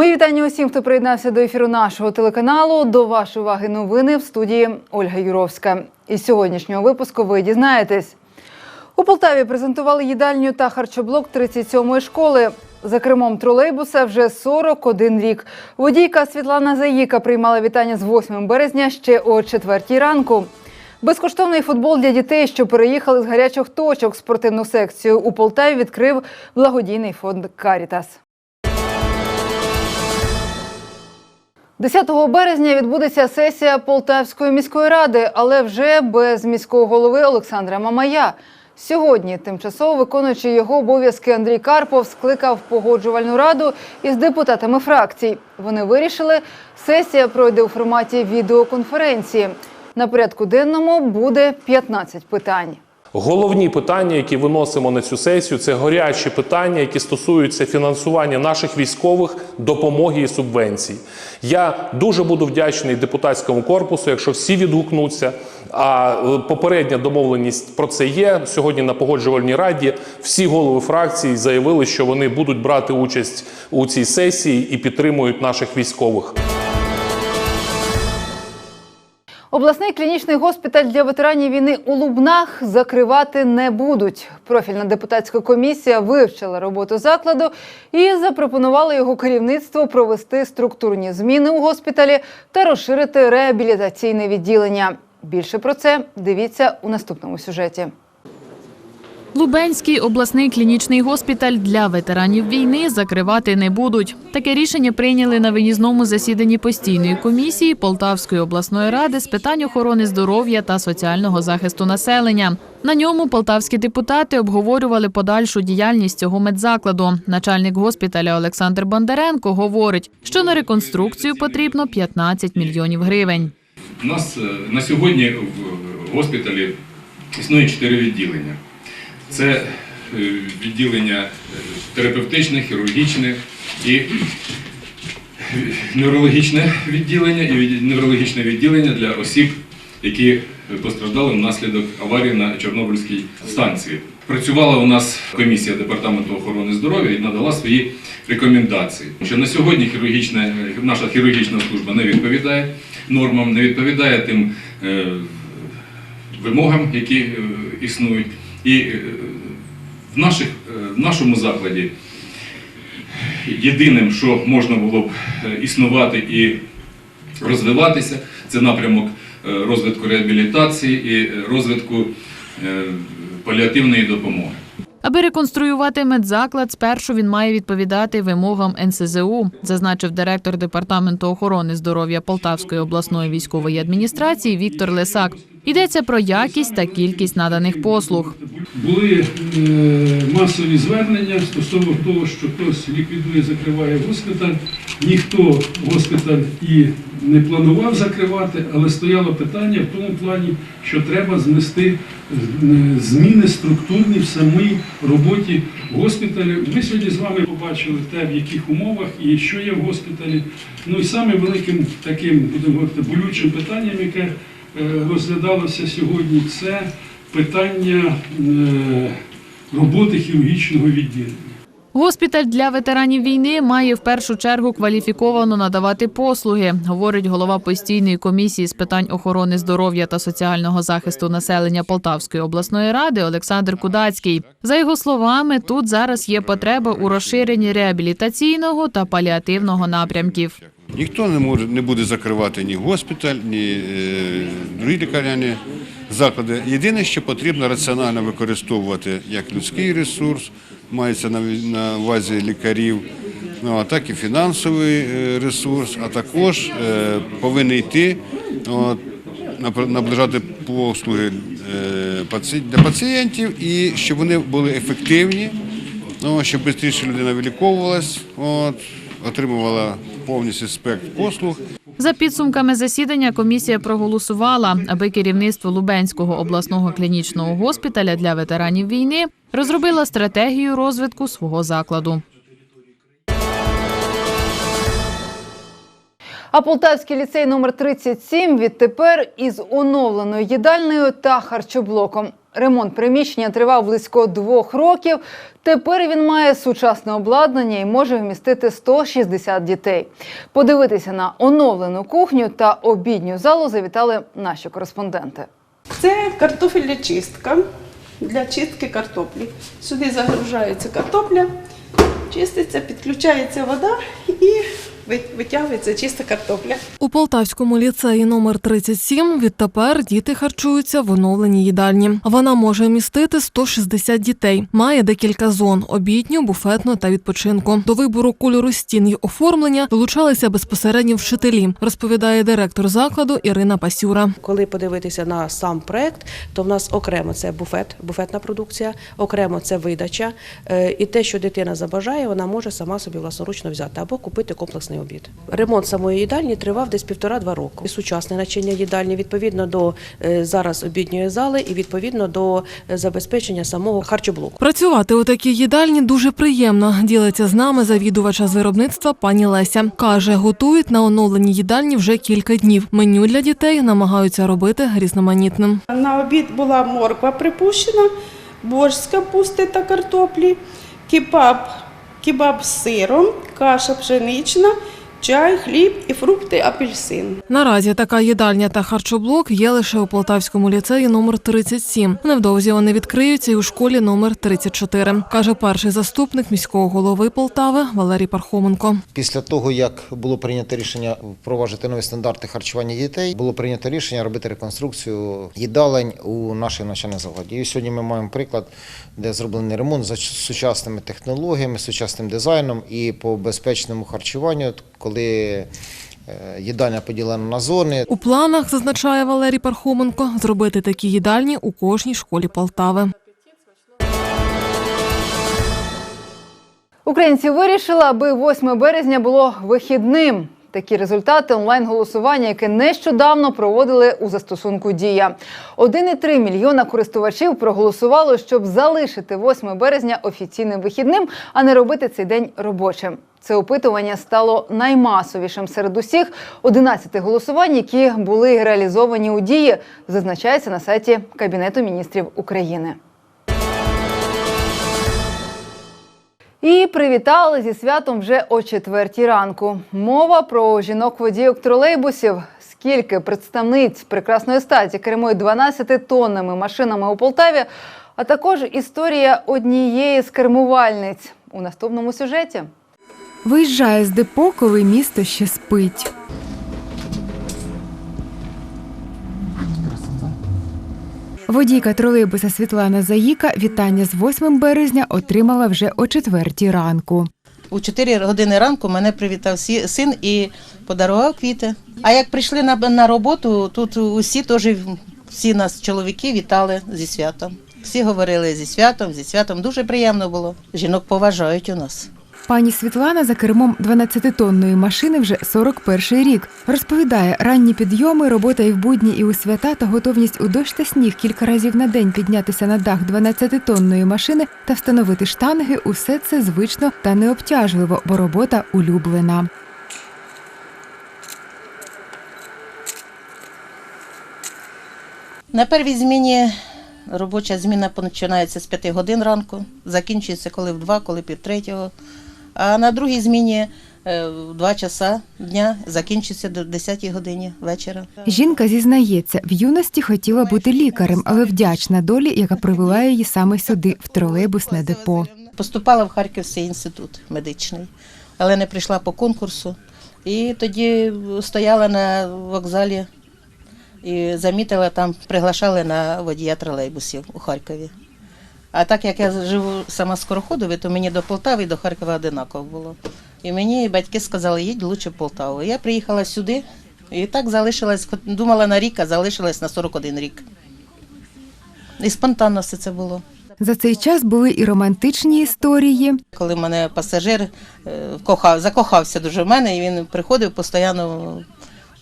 Мої вітання усім, хто приєднався до ефіру нашого телеканалу. До вашої уваги новини в студії Ольга Юровська. Із сьогоднішнього випуску ви дізнаєтесь. У Полтаві презентували їдальню та харчоблок 37-ї школи. За кермом тролейбуса вже 41 рік. Водійка Світлана Заїка приймала вітання з 8 березня ще о 4 ранку. Безкоштовний футбол для дітей, що переїхали з гарячих точок. Спортивну секцію у Полтаві відкрив благодійний фонд Карітас. 10 березня відбудеться сесія Полтавської міської ради, але вже без міського голови Олександра Мамая. Сьогодні тимчасово виконуючий його обов'язки Андрій Карпов скликав погоджувальну раду із депутатами фракцій. Вони вирішили, сесія пройде у форматі відеоконференції. На порядку денному буде 15 питань. Головні питання, які виносимо на цю сесію, це гарячі питання, які стосуються фінансування наших військових, допомоги і субвенцій. Я дуже буду вдячний депутатському корпусу, якщо всі відгукнуться. А е, попередня домовленість про це є сьогодні на погоджувальній раді. Всі голови фракцій заявили, що вони будуть брати участь у цій сесії і підтримують наших військових. Обласний клінічний госпіталь для ветеранів війни у Лубнах закривати не будуть. Профільна депутатська комісія вивчила роботу закладу і запропонувала його керівництву провести структурні зміни у госпіталі та розширити реабілітаційне відділення. Більше про це дивіться у наступному сюжеті. Лубенський обласний клінічний госпіталь для ветеранів війни закривати не будуть. Таке рішення прийняли на виїзному засіданні постійної комісії Полтавської обласної ради з питань охорони здоров'я та соціального захисту населення. На ньому полтавські депутати обговорювали подальшу діяльність цього медзакладу. Начальник госпіталя Олександр Бондаренко говорить, що на реконструкцію потрібно 15 мільйонів гривень. У нас е, на сьогодні в госпіталі існує чотири відділення. Це е, відділення е, терапевтичне, хірургічне і неврологічне відділення і неврологічне відділення для осіб, які постраждали внаслідок аварії на Чорнобильській станції. Працювала у нас комісія департаменту охорони здоров'я і надала свої рекомендації. Що на сьогодні хірургічна, наша хірургічна служба не відповідає нормам, не відповідає тим е, вимогам, які е, існують. І е, в, наших, е, в нашому закладі єдиним, що можна було б е, існувати і розвиватися, це напрямок розвитку реабілітації і розвитку паліативної допомоги. Аби реконструювати медзаклад, спершу він має відповідати вимогам НСЗУ, зазначив директор департаменту охорони здоров'я Полтавської обласної військової адміністрації Віктор Лисак. Йдеться про якість та кількість наданих послуг. Були е, масові звернення стосовно того, що хтось ліквідує, закриває госпіталь. Ніхто госпіталь і не планував закривати, але стояло питання в тому плані, що треба знести е, зміни структурні в самій роботі госпіталю. Ми сьогодні з вами побачили те, в яких умовах і що є в госпіталі. Ну і саме великим таким, будемо говорити, болючим питанням, яке е, розглядалося сьогодні, це питання е, роботи хірургічного відділення. Госпіталь для ветеранів війни має в першу чергу кваліфіковано надавати послуги, говорить голова постійної комісії з питань охорони здоров'я та соціального захисту населення Полтавської обласної ради Олександр Кудацький. За його словами, тут зараз є потреба у розширенні реабілітаційного та паліативного напрямків. Ніхто не може не буде закривати ні госпіталь, ні е, другі лікарняні заклади. Єдине, що потрібно раціонально використовувати як людський ресурс, мається на, увазі лікарів, ну, а так і фінансовий е, ресурс, а також е, повинні йти от, напр- наближати послуги е, для пацієнтів і щоб вони були ефективні, ну, щоб швидше людина виліковувалась, от, отримувала повністю спектр послуг. За підсумками засідання комісія проголосувала, аби керівництво Лубенського обласного клінічного госпіталя для ветеранів війни розробило стратегію розвитку свого закладу. А Полтавський ліцей номер 37 відтепер із оновленою їдальнею та харчоблоком. Ремонт приміщення тривав близько двох років. Тепер він має сучасне обладнання і може вмістити 160 дітей. Подивитися на оновлену кухню та обідню залу завітали наші кореспонденти. Це картофельна чистка для чистки картоплі. Сюди загружається картопля, чиститься, підключається вода і витягується чиста картопля. У Полтавському ліцеї номер 37 відтепер діти харчуються в оновленій їдальні. Вона може вмістити 160 дітей. Має декілька зон: обідню, буфетну та відпочинку. До вибору кольору стін і оформлення долучалися безпосередньо вчителі, розповідає директор закладу Ірина Пасюра. Коли подивитися на сам проект, то в нас окремо це буфет, буфетна продукція, окремо це видача. Е, І те, що дитина забажає, вона може сама собі власноручно взяти або купити комплексний обід. Ремонт самої їдальні тривав десь півтора-два роки. Сучасне начиння їдальні відповідно до е, зараз обідньої зали і відповідно до е, забезпечення самого харчоблоку. Працювати у такій їдальні дуже приємно. Ділиться з нами завідувача з виробництва пані Леся. Каже, готують на оновленій їдальні вже кілька днів. Меню для дітей намагаються робити різноманітним. На обід була морква припущена, борщ з капусти та картоплі, кебаб, кебаб з сиром, каша пшенична, чай, хліб і фрукти, апельсин. Наразі така їдальня та харчоблок є лише у Полтавському ліцеї номер 37. Невдовзі вони відкриються і у школі номер 34, каже перший заступник міського голови Полтави Валерій Пархоменко. Після того, як було прийнято рішення впроваджувати нові стандарти харчування дітей, було прийнято рішення робити реконструкцію їдалень у нашій навчальній закладі. І сьогодні ми маємо приклад, де зроблений ремонт за сучасними технологіями, сучасним дизайном і по безпечному харчуванню, коли е, їдальня поділена на зони, У планах зазначає Валерій Пархоменко зробити такі їдальні у кожній школі Полтави. Українці вирішили, аби 8 березня було вихідним. Такі результати онлайн-голосування, яке нещодавно проводили у застосунку Дія. 1,3 мільйона користувачів проголосувало, щоб залишити 8 березня офіційним вихідним, а не робити цей день робочим. Це опитування стало наймасовішим серед усіх 11 голосувань, які були реалізовані у дії, зазначається на сайті Кабінету міністрів України. І привітали зі святом вже о четвертій ранку. Мова про жінок-водійок тролейбусів. Скільки представниць прекрасної статі кермують 12 тоннами машинами у Полтаві, а також історія однієї з кермувальниць у наступному сюжеті. Виїжджає з депо, коли місто ще спить. Водійка тролейбуса Світлана Заїка вітання з 8 березня отримала вже о четвертій ранку. У 4 години ранку мене привітав син і подарував квіти. А як прийшли на роботу, тут усі теж всі нас, чоловіки, вітали зі святом. Всі говорили зі святом, зі святом. Дуже приємно було. Жінок поважають у нас. Пані Світлана за кермом 12-тонної машини вже 41 рік. Розповідає, ранні підйоми, робота і в будні, і у свята та готовність у дощ та сніг кілька разів на день піднятися на дах 12-тонної машини та встановити штанги – усе це звично та необтяжливо, бо робота улюблена. На первій зміні робоча зміна починається з 5 годин ранку, закінчується коли в 2, коли пів третього. А на другій зміні е, в 2 часа дня закінчується до 10 годині вечора. Жінка зізнається, в юності хотіла бути лікарем, але вдячна долі, яка привела її саме сюди, в тролейбусне депо. Поступала в Харківський інститут медичний, але не прийшла по конкурсу. І тоді стояла на вокзалі і замітила, там приглашали на водія тролейбусів у Харкові. А так як я живу сама з Скороходові, то мені до Полтави і до Харкова одинаково було. І мені батьки сказали, їдь лучше в Полтаву. Я приїхала сюди і так залишилась, думала на рік, а залишилась на 41 рік. І спонтанно все це було. За цей час були і романтичні історії, Коли мене пасажир е, кохав, закохався дуже в мене, і він приходив постійно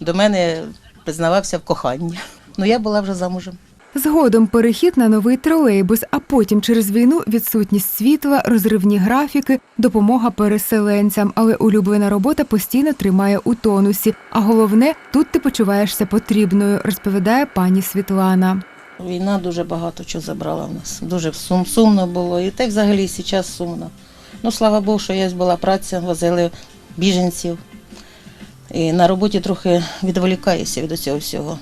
до мене, признавався в коханні. Ну я була вже замужем. Згодом перехід на новий тролейбус, а потім через війну відсутність світла, розривні графіки, допомога переселенцям. Але улюблена робота постійно тримає у тонусі. А головне, тут ти почуваєшся потрібною, розповідає пані Світлана. Війна дуже багато чого забрала в нас. Дуже сум, сумно було. І так взагалі зараз сумно. Ну, слава Богу, що є була праця, возили біженців. І на роботі трохи відволікаюся від цього всього.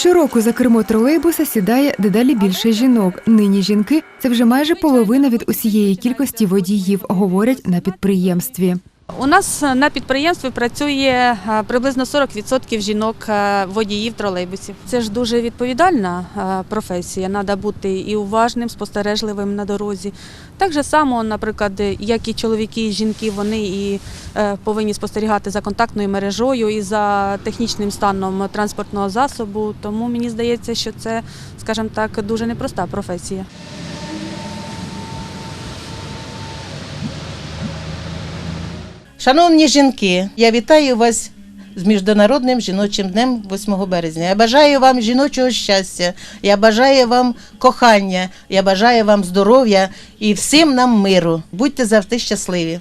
Щороку за кермо тролейбуса сідає дедалі більше жінок. Нині жінки це вже майже половина від усієї кількості водіїв, говорять на підприємстві. У нас на підприємстві працює е, приблизно 40% жінок е, тролейбусів. Це ж дуже відповідальна е, професія. Треба бути і уважним, спостережливим на дорозі. Так же само, наприклад, як і чоловіки, і жінки, вони і е, повинні спостерігати за контактною мережою і за технічним станом транспортного засобу. Тому мені здається, що це, скажімо так, дуже непроста професія. Шановні жінки, я вітаю вас з Міжнародним жіночим днем 8 березня. Я бажаю вам жіночого щастя, я бажаю вам кохання, я бажаю вам здоров'я і всім нам миру. Будьте завжди щасливі.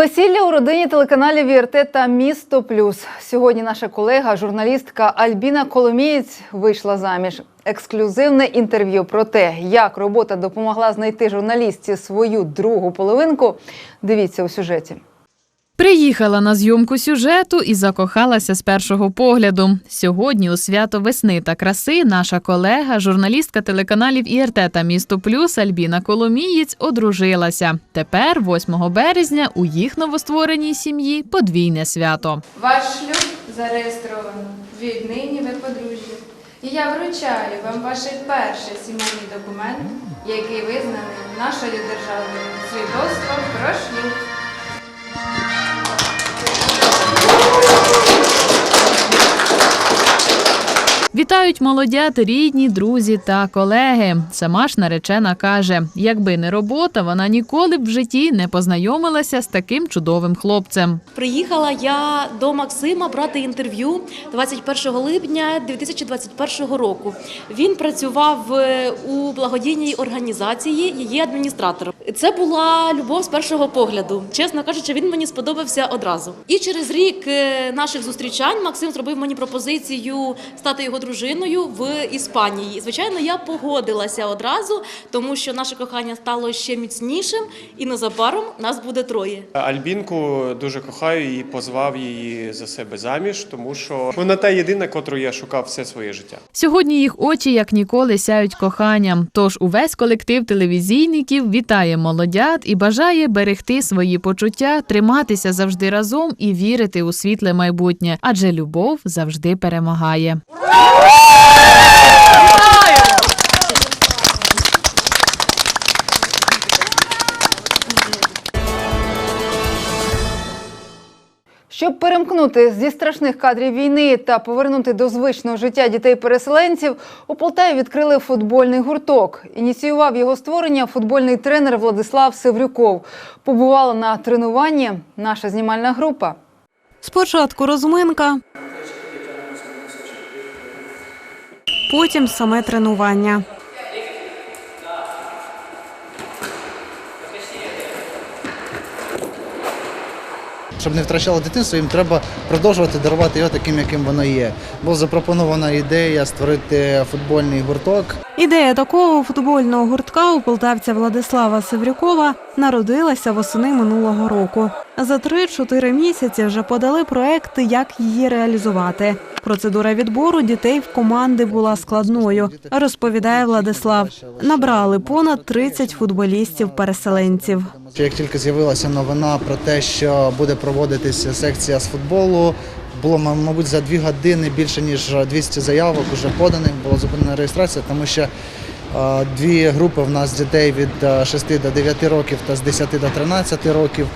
Весілля у родині телеканалів ІРТ та Місто Плюс. Сьогодні наша колега, журналістка Альбіна Коломієць вийшла заміж. Ексклюзивне інтерв'ю про те, як робота допомогла знайти журналістці свою другу половинку. Дивіться у сюжеті. Приїхала на зйомку сюжету і закохалася з першого погляду. Сьогодні у свято весни та краси наша колега, журналістка телеканалів ІРТ та Місто Плюс Альбіна Коломієць одружилася. Тепер, 8 березня, у їх новоствореній сім'ї подвійне свято. Ваш шлюб зареєстровано. Віднині ви подружжя. І я вручаю вам ваш перший сімейний документ, який визнаний нашою державою свідоцтво про шлюб. Вітають молодят, рідні, друзі та колеги. Сама ж наречена каже: якби не робота, вона ніколи б в житті не познайомилася з таким чудовим хлопцем. Приїхала я до Максима брати інтерв'ю 21 липня 2021 року. Він працював е, у благодійній організації, її адміністратором. Це була любов з першого погляду. Чесно кажучи, він мені сподобався одразу. І через рік е, наших зустрічань Максим зробив мені пропозицію стати його дружиною в Іспанії. Звичайно, я погодилася одразу, тому що наше кохання стало ще міцнішим, і незабаром нас буде троє. Альбінку дуже кохаю і позвав її за себе заміж, тому що вона та єдина, котру я шукав все своє життя. Сьогодні їх очі як ніколи сяють коханням. Тож увесь колектив телевізійників вітає молодят і бажає берегти свої почуття, триматися завжди разом і вірити у світле майбутнє, адже любов завжди перемагає. Щоб перемкнути зі страшних кадрів війни та повернути до звичного життя дітей-переселенців, у Полтаві відкрили футбольний гурток. Ініціював його створення футбольний тренер Владислав Севрюков. Побувала на тренуванні наша знімальна група. Спочатку розминка, потім саме тренування. Щоб не втрачало дитинство, їм треба продовжувати дарувати його таким, яким воно є. Була запропонована ідея створити футбольний гурток. Ідея такого футбольного гуртка у полтавця Владислава Севрюкова народилася восени минулого року. За 3-4 місяці вже подали проекти, як її реалізувати. Процедура відбору дітей в команди була складною, розповідає Владислав. Набрали понад 30 футболістів-переселенців. Як тільки з'явилася новина про те, що буде проводитися секція з футболу, було мабуть за дві години більше ніж 200 заявок уже поданих. Була зупинена реєстрація, тому що е, дві групи в нас дітей від е, 6 до 9 років та з 10 до 13 років.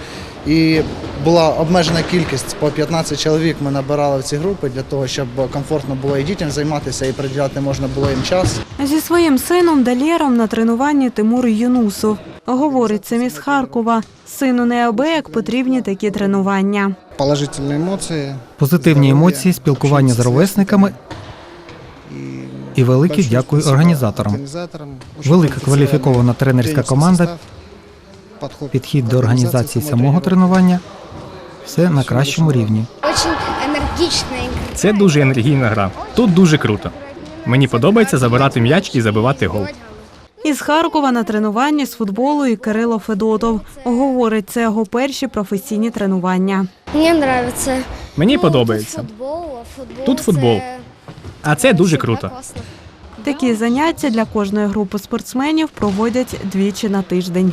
І була обмежена кількість по 15 чоловік. Ми набирали в ці групи для того, щоб комфортно було і дітям займатися, і приділяти можна було їм час. Зі своїм сином Далєром на тренуванні Тимур Юнусов. Говорить самі з Харкова. Сину неабияк потрібні такі тренування. Положительні емоції. Позитивні емоції, спілкування з ровесниками і велике дякую організаторам. Велика кваліфікована тренерська команда, підхід до організації самого тренування все на кращому рівні. Це дуже енергійна гра. Тут дуже круто. Мені подобається забирати м'яч і забивати гол. Із Харкова на тренуванні з футболу і Кирило Федотов. Говорить, це його перші професійні тренування. Мені подобається. Мені подобається. Тут футбол. А це дуже круто. Такі заняття для кожної групи спортсменів проводять двічі на тиждень.